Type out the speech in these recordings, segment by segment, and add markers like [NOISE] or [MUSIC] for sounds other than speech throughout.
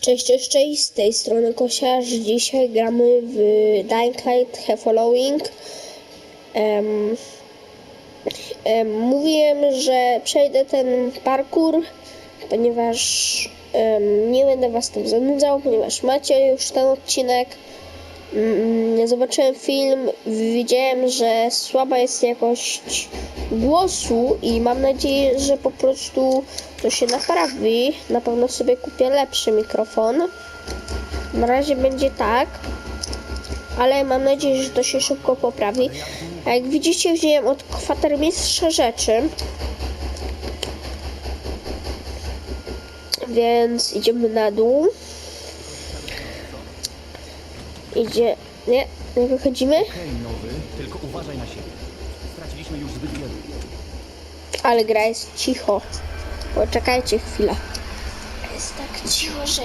Cześć, cześć, cześć, z tej strony Kosiarz. Dzisiaj gramy w Dying Light Have Following. Em, em, mówiłem, że przejdę ten parkour, ponieważ em, nie będę was tym zanudzał, ponieważ macie już ten odcinek. Mm, Zobaczyłem film, widziałem, że słaba jest jakość głosu i mam nadzieję, że po prostu to się naprawi. Na pewno sobie kupię lepszy mikrofon. Na razie będzie tak, ale mam nadzieję, że to się szybko poprawi. A jak widzicie, wziąłem od kwatermistrza rzeczy. Więc idziemy na dół. Idzie. Nie, nie wychodzimy. Okej, nowy, tylko uważaj na siebie. Straciliśmy już zbyt wielu. Ale gra jest cicho. Poczekajcie chwilę. Jest tak cicho, że.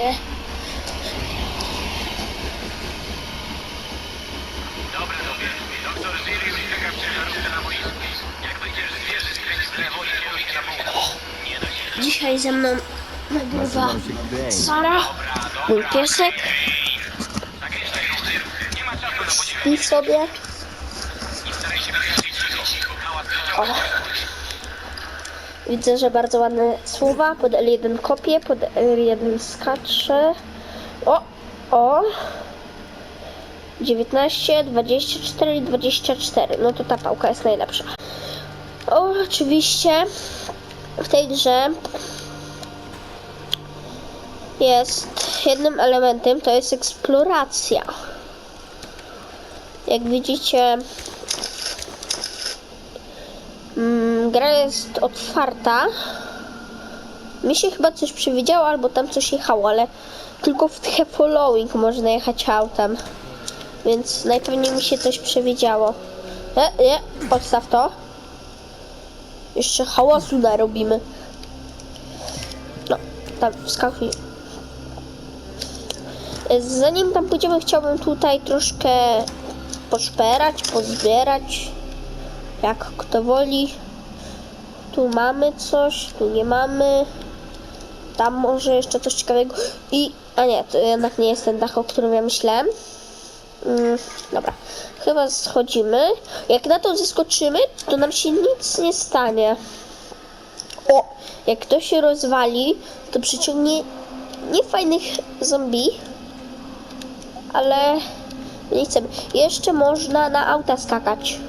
Dobra tobie. Doktor Sirius czeka na boisku. Jak będziesz zwierzy, skręć w lewo i kieruj się na południe. Nie da się. Dzisiaj ze mną nagrywa. Sara, mój piesek. I sobie. O. Widzę, że bardzo ładne słowa. Pod L1 kopię, pod L1 skaczę. O, o. 19, 24 i 24. No to ta pałka jest najlepsza. O, oczywiście w tej grze jest jednym elementem, to jest eksploracja. Jak widzicie, Mm, gra jest otwarta. Mi się chyba coś przewidziało, albo tam coś jechało, ale tylko w The Following można jechać autem. Więc najpewniej mi się coś przewidziało. E, nie, odstaw to. Jeszcze hałasu narobimy. No, tam wskakuj. E, Zanim tam pójdziemy, chciałbym tutaj troszkę poszperać, pozbierać jak kto woli. Tu mamy coś, tu nie mamy. Tam może jeszcze coś ciekawego. I, a nie, to jednak nie jest ten dach, o którym ja myślałem. Mm, dobra, chyba schodzimy. Jak na to zeskoczymy, to nam się nic nie stanie. O, jak to się rozwali, to przyciągnie nie fajnych zombie, ale nie chcemy. Jeszcze można na auta skakać.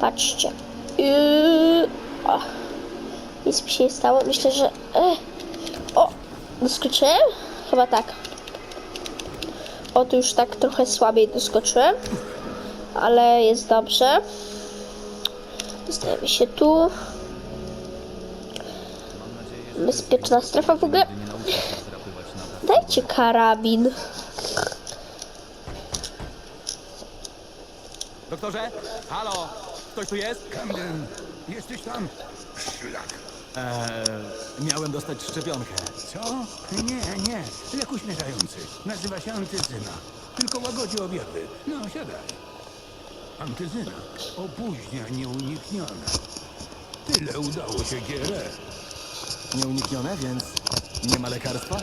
Patrzcie. Yy, o. Nic mi się nie stało. Myślę, że. E, o! Doskoczyłem? Chyba tak. O, tu już tak trochę słabiej doskoczyłem. Ale jest dobrze. Dostajemy się tu. Bezpieczna strefa w ogóle. Dajcie karabin. Doktorze? Halo? Ktoś tu jest? Jesteś tam? Szlak. Eee, miałem dostać szczepionkę. Co? Nie, nie. Lek uśmierzający. Nazywa się antyzyna. Tylko łagodzi objawy. No, siadaj. Antyzyna. Opóźnia nieuniknione. Tyle udało się GRE. Nieuniknione, więc nie ma lekarstwa?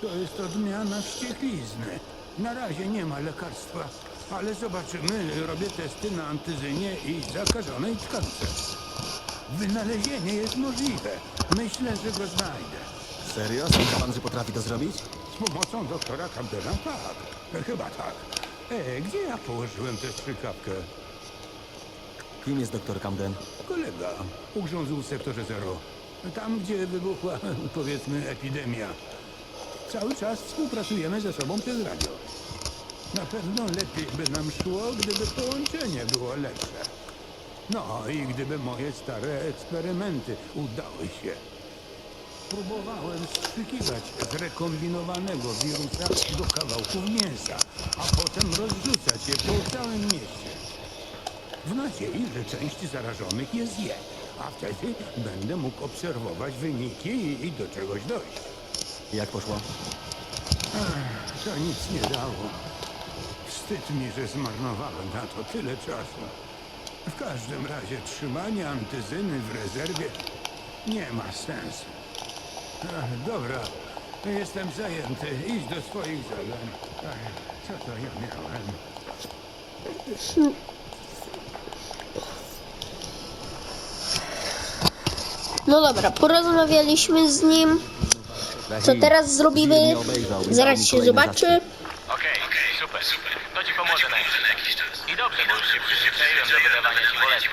To jest odmiana wścieklizny. Na razie nie ma lekarstwa, ale zobaczymy. Robię testy na antyzynie i zakażonej tkance. Wynalezienie jest możliwe. Myślę, że go znajdę. Serio? Sądzi pan, że potrafi to zrobić? Z pomocą doktora Campbella? Tak, chyba tak. E, gdzie ja położyłem tę strzykawkę? Kim jest doktor Camden? Kolega ugrzązł w sektorze zero. Tam, gdzie wybuchła, [LAUGHS] powiedzmy, epidemia. Cały czas współpracujemy ze sobą przez radio. Na pewno lepiej by nam szło, gdyby połączenie było lepsze. No i gdyby moje stare eksperymenty udały się. Próbowałem strzykiwać zrekombinowanego wirusa do kawałków mięsa, a potem rozrzucać je po całym mieście. W nadziei, że część zarażonych je zje, a wtedy będę mógł obserwować wyniki i, i do czegoś dojść. Jak poszło? To nic nie dało. Wstyd mi, że zmarnowałem na to tyle czasu. W każdym razie trzymanie antyzyny w rezerwie nie ma sensu. Ach, dobra, Jestem zajęty. Idź do swoich zadań. Ach, co to ja miałem? No dobra, porozmawialiśmy z nim. Co teraz zrobimy? Zaraz się zobaczy. Okej, super. To ci pomoże na jakiś czas. I dobrze, bo już się przyzwyczaiłem do wydawania ci boleści.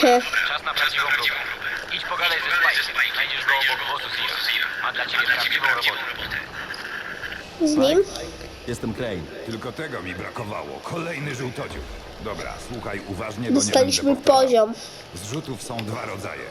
He. Dobra, czas na prawdziwą próbę. Idź pogadaj ze Spike'em. Znajdziesz go obok wozu Zero. Ma dla ciebie prawdziwą robotę. Z nim. Jestem Crane. Tylko tego mi brakowało. Kolejny żółtodziób. Dobra, słuchaj uważnie, bo Dostaliśmy nie będę powtarzał. poziom. Zrzutów są dwa rodzaje.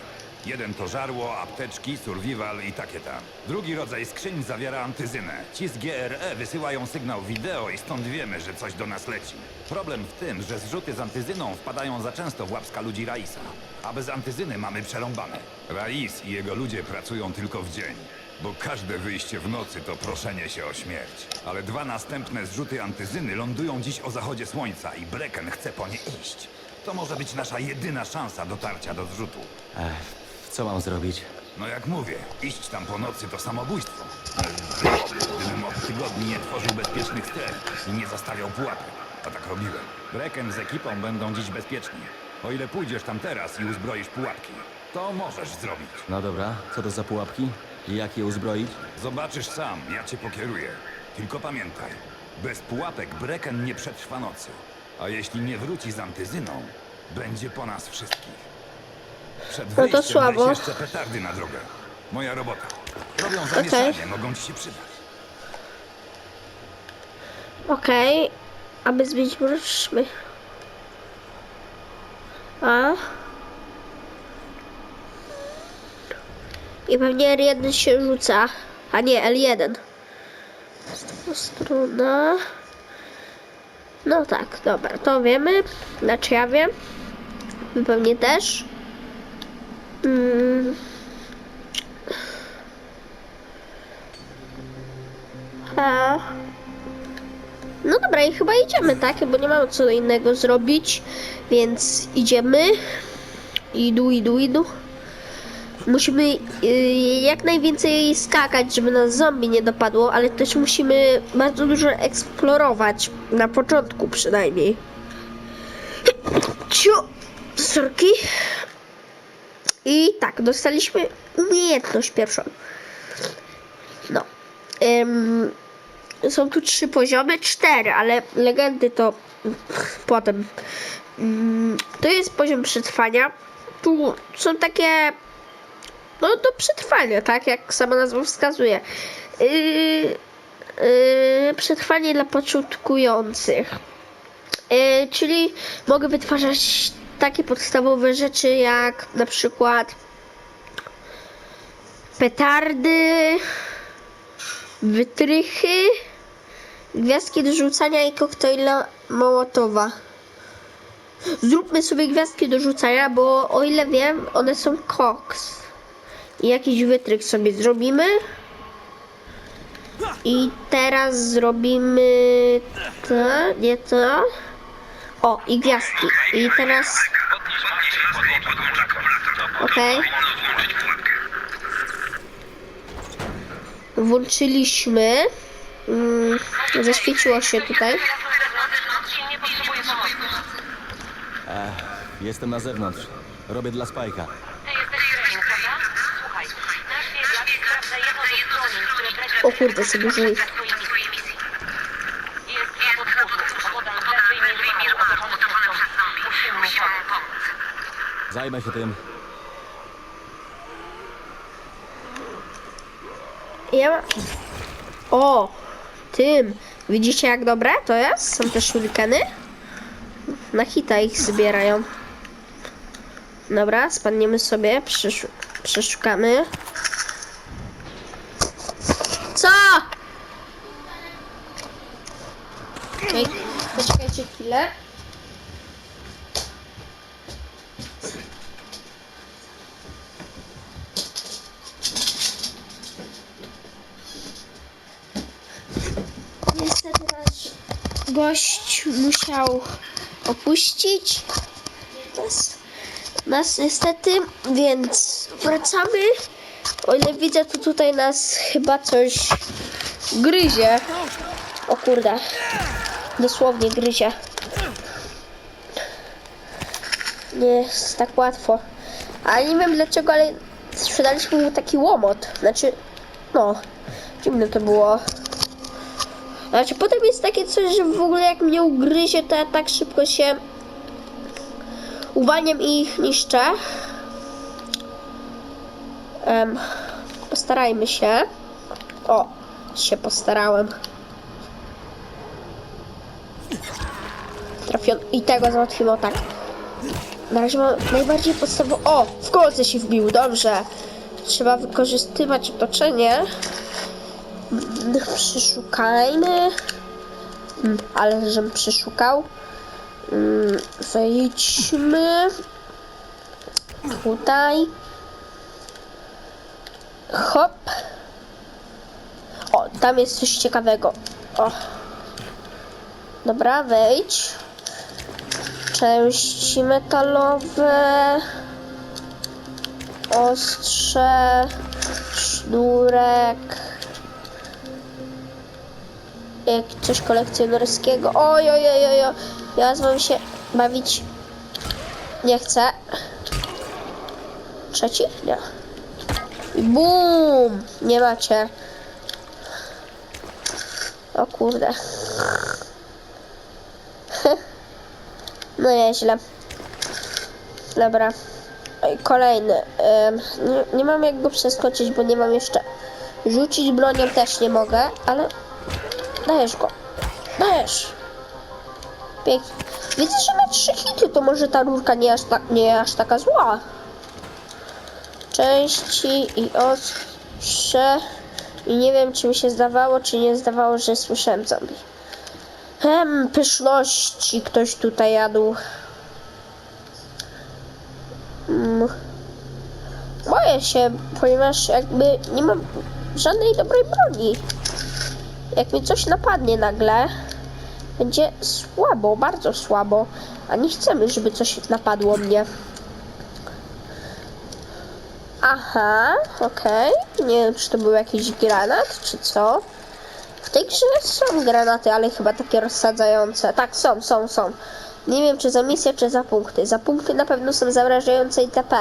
Jeden to żarło, apteczki, survival i takie tam. Drugi rodzaj skrzyń zawiera antyzynę. Ci z GRE wysyłają sygnał wideo i stąd wiemy, że coś do nas leci. Problem w tym, że zrzuty z antyzyną wpadają za często w łapska ludzi Raisa. A bez antyzyny mamy przerąbane. Rais i jego ludzie pracują tylko w dzień. Bo każde wyjście w nocy to proszenie się o śmierć. Ale dwa następne zrzuty antyzyny lądują dziś o zachodzie słońca i Brecken chce po nie iść. To może być nasza jedyna szansa dotarcia do zrzutu. Ech, co mam zrobić? No jak mówię, iść tam po nocy to samobójstwo. Gdybym od tygodni nie tworzył bezpiecznych stref i nie zastawiał pułapek. A tak robiłem. Brecken z ekipą będą dziś bezpieczni. O ile pójdziesz tam teraz i uzbroisz pułapki, to możesz zrobić. No dobra, co to za pułapki? I jak je uzbroić? Zobaczysz sam, ja cię pokieruję. Tylko pamiętaj, bez pułapek Brecken nie przetrwa nocy. A jeśli nie wróci z antyzyną, będzie po nas wszystkich. Przed No to słabo. weź jeszcze petardy na drogę. Moja robota. Robią zamieszanie, mogą ci się przydać. Okej. Aby zbić ruszmy. A. I pewnie R1 się rzuca. A nie, L1. Z strona. No tak, dobra, to wiemy. Znaczy ja wiem. Wy pewnie też. Mm. No dobra, i chyba idziemy, tak? Bo nie mamy co innego zrobić, więc idziemy. Idu, idu, idu. Musimy y, jak najwięcej skakać, żeby nas zombie nie dopadło, ale też musimy bardzo dużo eksplorować. Na początku przynajmniej. Ciu! Sorki. I tak, dostaliśmy umiejętność pierwszą. No. Ym, są tu trzy poziomy, cztery, ale legendy to potem. Mm, To jest poziom przetrwania. Tu są takie. No do przetrwania, tak? Jak sama nazwa wskazuje. Yy, yy, przetrwanie dla początkujących. Yy, czyli mogę wytwarzać takie podstawowe rzeczy jak na przykład petardy, wytrychy, gwiazdki do rzucania i koktajla Mołotowa. Zróbmy sobie gwiazdki do rzucania, bo o ile wiem, one są koks. I jakiś wytrych sobie zrobimy. I teraz zrobimy to, nie to. O, i gwiazdki. I teraz. Okej. Włączyliśmy. Mm, zaświeciło się tutaj. Pomocy. Jestem na zewnątrz. Robię dla Spajka. Ty jesteś Crane, prawda? Słuchaj, nasz wywiad sprawdza jedno ze schronień, które Brecken O kurde, sobie żyj. w swojej misji. Jest na podwórzu, opodal gleby i międzymaru, otoczony przez zombie. Musimy mu pomóc. Zajmę się tym. Ja. O! Tym. Widzicie jak dobre to jest? Są też shurikeny. Na hita ich zbierają. Dobra, spadniemy sobie, przeszu przeszukamy. Co? Okej, poczekajcie chwilę. Niestety nasz gość musiał opuścić nas, nas niestety, więc wracamy O ile widzę, to tutaj nas chyba coś gryzie. O kurde. Dosłownie gryzie. Nie jest tak łatwo. Ale nie wiem dlaczego, ale sprzedaliśmy mu taki łomot. Znaczy, no, dziwne to było. Znaczy, potem jest takie coś, że w ogóle jak mnie ugryzie, to ja tak szybko się uwalniam i ich niszczę. Em, postarajmy się. O, się postarałem. Trafion i tego załatwimy tak. Na razie mam najbardziej podstawową. O! W kolce się wbił, dobrze. Trzeba wykorzystywać otoczenie. Przeszukajmy. Mm, Ale żem przeszukał. Mm, Wejdźmy. Tutaj. Hop. O, tam jest coś ciekawego. O. Dobra, wejdź. Części metalowe. Ostrze. Sznurek. Jak coś kolekcjonerskiego. Oj, oj, oj, oj, oj. Ja wam się bawić nie chcę. Trzeci? Nie. I bum! Nie macie. O kurde. [LAUGHS] No nieźle. Dobra. Oj, Kolejny. Nie, nie mam jak go przeskoczyć, bo nie mam jeszcze. Rzucić bronią też nie mogę, ale dajesz go. Dajesz. Pięknie. Widzę, że ma trzy hity, to może ta rurka nie aż, tak, nie aż taka zła. Części i ostrze. I nie wiem, czy mi się zdawało, czy nie zdawało, że słyszałem zombie. Hem, pyszności ktoś tutaj jadł. Mm. Boję się, ponieważ jakby nie mam żadnej dobrej broni. Jak mi coś napadnie nagle, będzie słabo, bardzo słabo. A nie chcemy, żeby coś napadło mnie. Aha, okej. Nie wiem, czy to był jakiś granat, czy co. W tej grze są granaty, ale chyba takie rozsadzające. Tak, są, są, są. Nie wiem, czy za misję, czy za punkty. Za punkty na pewno są zamrażające itp.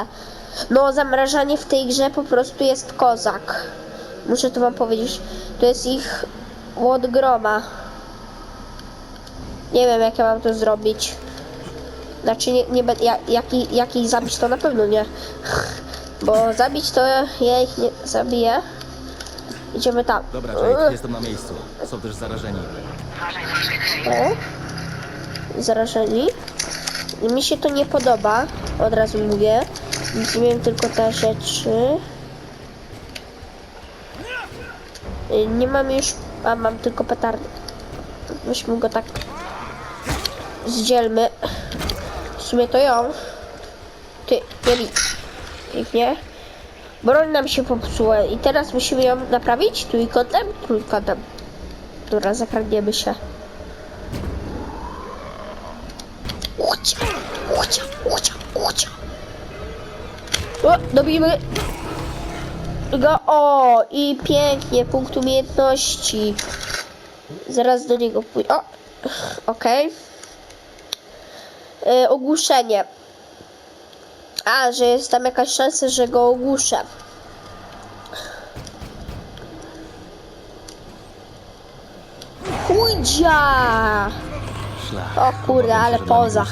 No, zamrażanie w tej grze po prostu jest kozak. Muszę to wam powiedzieć. To jest ich łod groma. Nie wiem, jak ja mam to zrobić. Znaczy, nie, nie będę. Ja, jak, i- jak ich zabić, to na pewno nie. [LAUGHS] Bo zabić to ja ich nie zabiję. Idziemy tam. Dobra, Jake, jestem na miejscu. Są też zarażeni. O. Zarażeni. Mi się to nie podoba, od razu mówię. Wiem tylko te rzeczy. Y, Nie mam już... A, mam tylko petardy. Weźmy go tak... Zdzielmy. W sumie to ją. Ty, nie bij. Pięknie. Broń nam się popsuła i teraz musimy ją naprawić trójkątem, trójkątem. Dobra, zakradniemy się. Ucia, ucia, ucia, ucia. O, dobijmy go. O, i pięknie, punkt umiejętności. Zaraz do niego pójdę. O, okej. E, ogłuszenie. A, że jest tam jakaś szansa, że go ogłuszę. Chudzia! Szlak. O kurde, ale poza.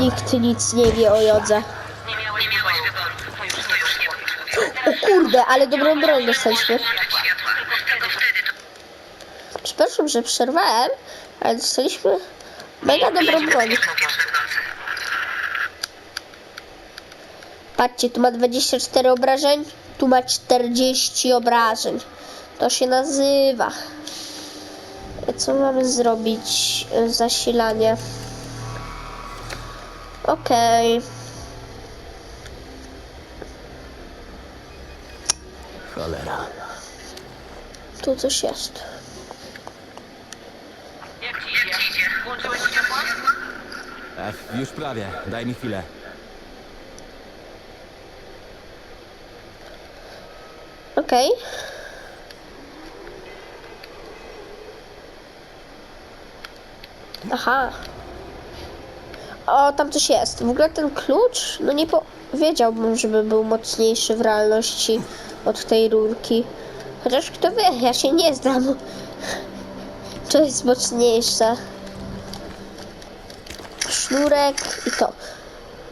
Nikt nic nie wie o jodze. Nie miałeś wyboru. To już nie już nie O kurde, ale dobrą broń dostaliśmy. Przepraszam, że przerwałem, ale dostaliśmy mega dobrą broń. Patrzcie, tu ma 24 obrażeń, tu ma 40 obrażeń. To się nazywa. Co mamy zrobić? Zasilanie. Okej. Cholera. Tu coś jest. Jak ci idzie? Włączyłeś światła? F, już prawie. Daj mi chwilę. Okej. Aha. O, tam coś jest. W ogóle ten klucz, no nie powiedziałbym, żeby był mocniejszy w realności od tej rurki. Chociaż kto wie, ja się nie znam. To jest mocniejsze. Sznurek i to.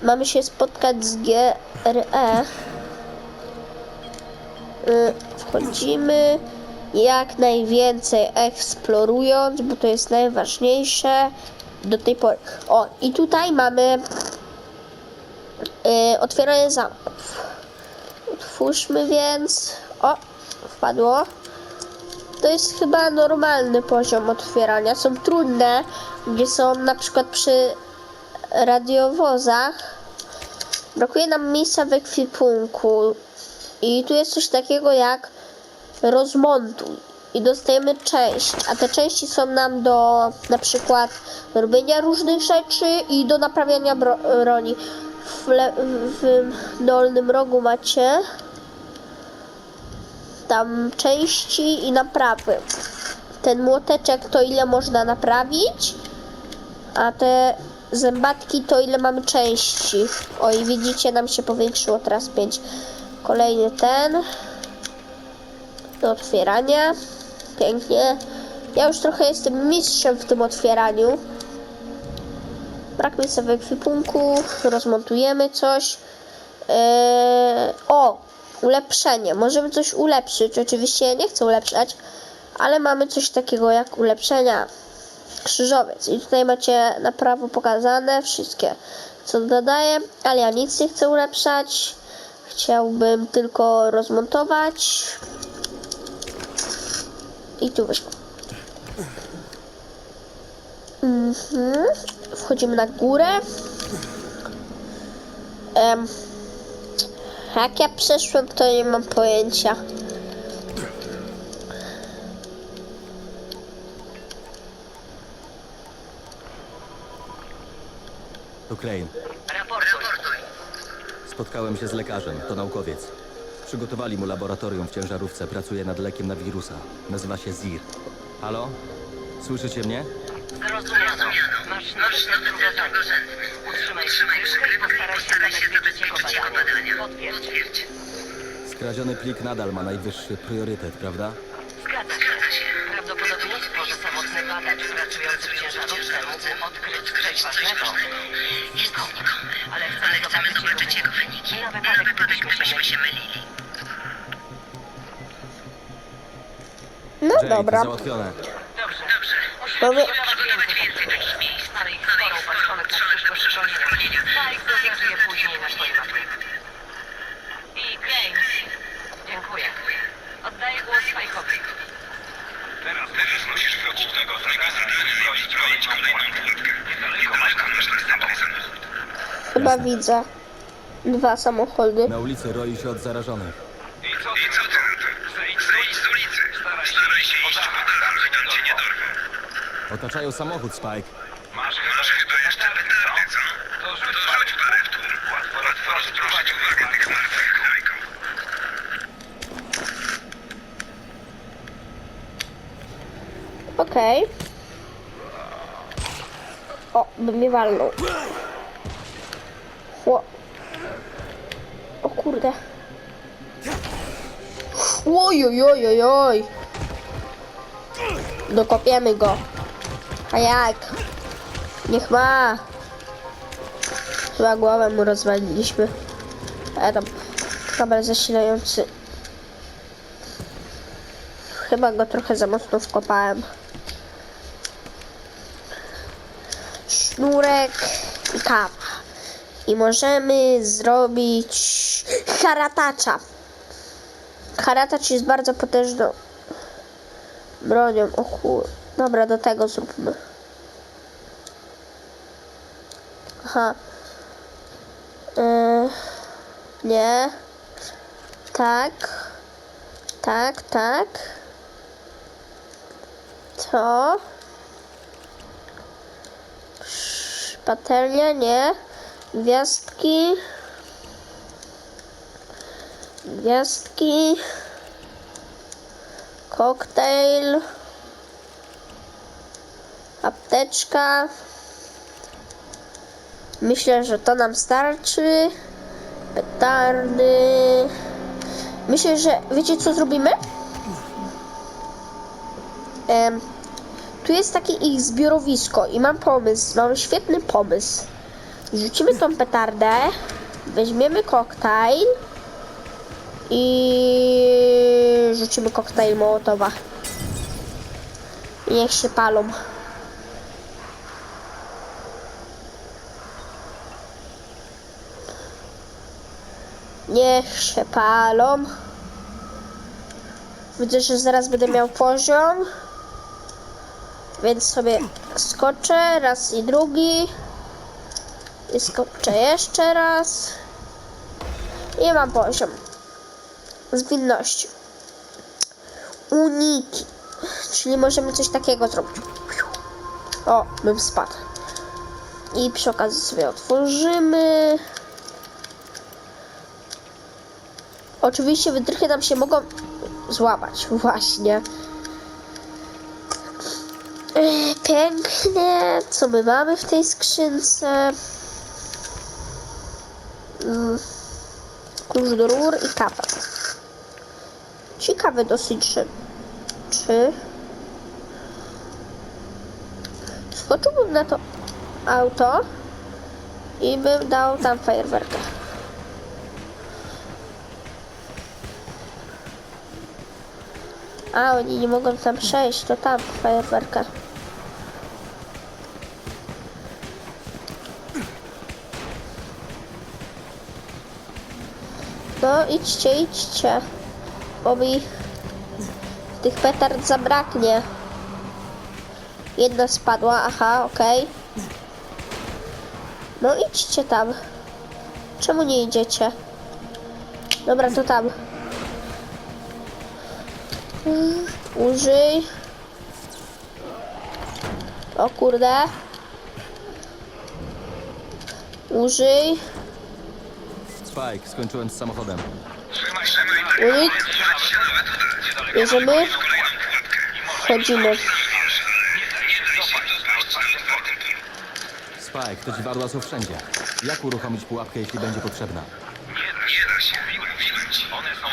Mamy się spotkać z GRE. Y, Wchodzimy jak najwięcej eksplorując, bo to jest najważniejsze do tej pory. O, i tutaj mamy y, otwieranie zamków. Otwórzmy więc. O, wpadło. To jest chyba normalny poziom otwierania. Są trudne, gdzie są na przykład przy radiowozach. Brakuje nam miejsca w ekwipunku. I tu jest coś takiego jak rozmontuj. I dostajemy część, a te części są nam do na przykład robienia różnych rzeczy i do naprawiania bro- broni. W, w dolnym rogu macie tam części i naprawy. Ten młoteczek to ile można naprawić, a te zębatki to ile mamy części. Oj, widzicie, nam się powiększyło teraz 5. Kolejny ten do otwierania. Pięknie. Ja już trochę jestem mistrzem w tym otwieraniu. Brak miejsca w ekwipunku. Rozmontujemy coś. Eee, o! Ulepszenie. Możemy coś ulepszyć. Oczywiście ja nie chcę ulepszać, ale mamy coś takiego jak ulepszenia. Krzyżowiec. I tutaj macie na prawo pokazane wszystkie, co dodaję, ale ja nic nie chcę ulepszać. Chciałbym tylko rozmontować. I tu wyszło. Mhm. Wchodzimy na górę. Em, jak ja przeszłem, to nie mam pojęcia. To Crane. Raportuj. Spotkałem się z lekarzem, to naukowiec. Przygotowali mu laboratorium w ciężarówce, pracuje nad lekiem na wirusa. Nazywa się ZIR. Halo? Słyszycie mnie? Zrozumiano. Masz nowy drugorzędny. Utrzymaj przykrywkę i postaraj się zabezpieczyć jego badania. Potwierdź. Skradziony plik nadal ma najwyższy priorytet, prawda? Zgadza się. Prawdopodobieństwo, że samotny badacz pracujący w ciężarówce mógł odkryć coś ważnego jest znikome. Ale chcemy zobaczyć jego wyniki na wypadek, gdybyśmy się mylili. No Jake, dobra. załatwione. Dobrze. Mamy... Musimy budować więcej takich miejsc. Ale ich sporo upatrzonych na przyszłe szkolenia. Spike zaznaczy je później na swojej mapie. I Crane. Dziękuję. Oddaję głos Spike'owi. Teraz możesz nosisz wrocznego zagazanego zbroić kolejną klatkę. Niedaleko masz tam następny samochód. Chyba widzę. Dwa samochody. Na ulicy roi się od zarażonych. I co ty? I co ty? Zejdź, zejdź z ulicy. Staraj się, Staraj się zanim cię nie dorwą. Otaczają samochód, Spike. Masz chyba, Masz chyba jeszcze petardy, co? To rzuć, to rzuć parę w tłum. Łatwo, łatwo rozproszyć uwagę tych martwych gnojków. Okej. O, by mnie walnął. O. O kurde. Oj, oj, oj, oj, oj. Dokopiemy go. A jak? Niech ma. Chyba głowę mu rozwaliliśmy. A tam kabel zasilający. Chyba go trochę za mocno wkopałem. Sznurek i kawa. I możemy zrobić haratacza. Haratacz jest bardzo potężną bronią. O kur... Dobra, do tego zróbmy. Aha. Yy, nie. Tak. Tak, tak. To. Patelnia, nie. Gwiazdki. Gwiazdki. Koktajl, apteczka. Myślę, że to nam starczy. Petardy. Myślę, że wiecie co zrobimy? Em, tu jest takie ich zbiorowisko i mam pomysł, mam świetny pomysł. Rzucimy tą petardę, weźmiemy koktajl i rzucimy koktajl Mołotowa. Niech się palą. Niech się palą. Widzę, że zaraz będę miał poziom. Więc sobie skoczę raz i drugi. I skoczę jeszcze raz. I mam poziom. Zwinności. Uniki. Czyli możemy coś takiego zrobić. O, bym spadł. I przy okazji sobie otworzymy. Oczywiście wytrychy nam się mogą złamać. Właśnie. Ech, Pięknie. Co my mamy w tej skrzynce? Mm, Klucz do rur i kawa. Ciekawe dosyć, że czy skoczyłbym na to auto i bym dał tam fajerwerkę. A, oni nie mogą tam przejść, to tam fajerwerka. No, idźcie, idźcie. Bo mi tych petard zabraknie. Jedna spadła, aha, okej. No idźcie tam. Czemu nie idziecie? Dobra, to tam. Użyj. O kurde. Użyj. Spike, skończyłem z samochodem. Trzymaj się. Unik. Bierzemy. Wchodzimy. Spike, te dziwadła są wszędzie. Jak uruchomić pułapkę, jeśli będzie potrzebna? Nie da się. One są,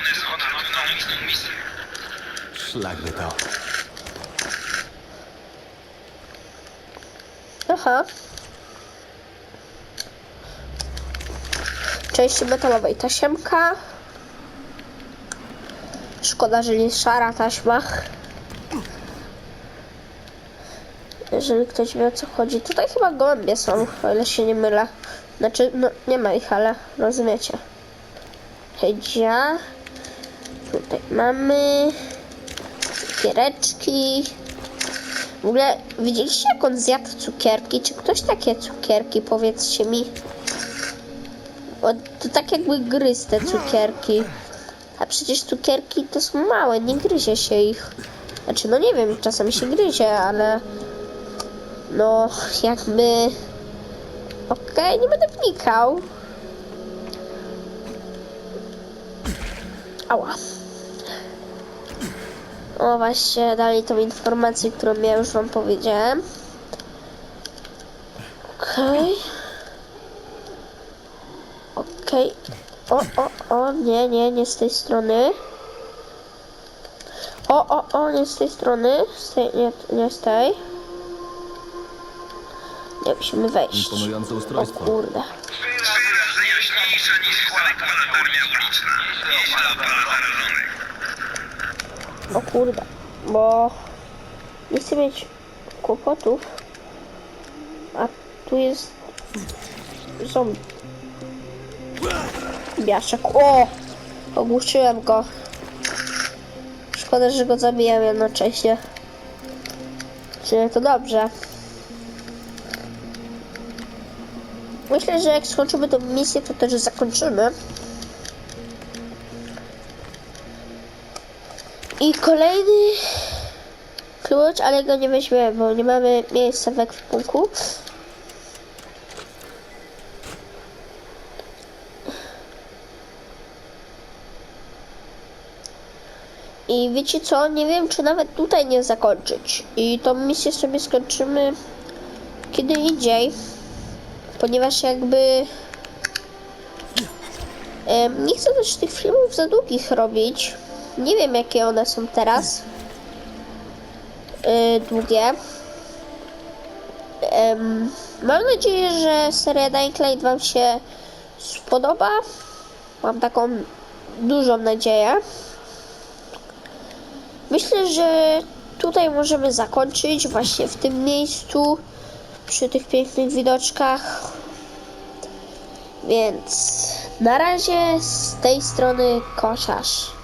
na misję. Szlak by to. Aha. Części metalowej tasiemka. Szkoda, że nie szara taśma. Jeżeli ktoś wie o co chodzi. Tutaj chyba gołębie są, o ile się nie mylę. Znaczy, no nie ma ich, ale rozumiecie. Hedzia. Tutaj mamy cukiereczki. W ogóle widzieliście jak on zjadł cukierki? Czy ktoś takie cukierki, powiedzcie mi? O, to tak jakby gryzł te cukierki. A przecież cukierki to są małe, nie gryzie się ich. Znaczy, no nie wiem, czasem się gryzie, ale... No, jakby... Okej, nie będę wnikał. Ała. O, właśnie dali tą informację, którą ja już wam powiedziałem. Okej. Okej. O, o, o, nie, nie, nie z tej strony. O, o, o, nie z tej strony. Z tej, nie, nie z tej. Nie, musimy wejść. Imponujące O ustrojstwo. kurde. Trzy razy jaśniejsza niż latarnia uliczna. Nieźle opala zarażonych. O kurde, bo nie chcę mieć kłopotów, a tu jest zombie. Biaszek, o! Ogłuszyłem go. Szkoda, że go zabijam jednocześnie. Czyli to dobrze. Myślę, że jak skończymy tę misję, to też zakończymy. I kolejny klucz, ale go nie weźmiemy, bo nie mamy miejsca w ekwipunku. I wiecie co? Nie wiem, czy nawet tutaj nie zakończyć. I tą misję sobie skończymy kiedy indziej. Ponieważ jakby. Nie chcę też tych filmów za długich robić. Nie wiem, jakie one są teraz. Y, długie. Mam nadzieję, że seria Dying Light Wam się spodoba. Mam taką dużą nadzieję. Myślę, że tutaj możemy zakończyć właśnie w tym miejscu przy tych pięknych widoczkach. Więc na razie z tej strony kosiarz.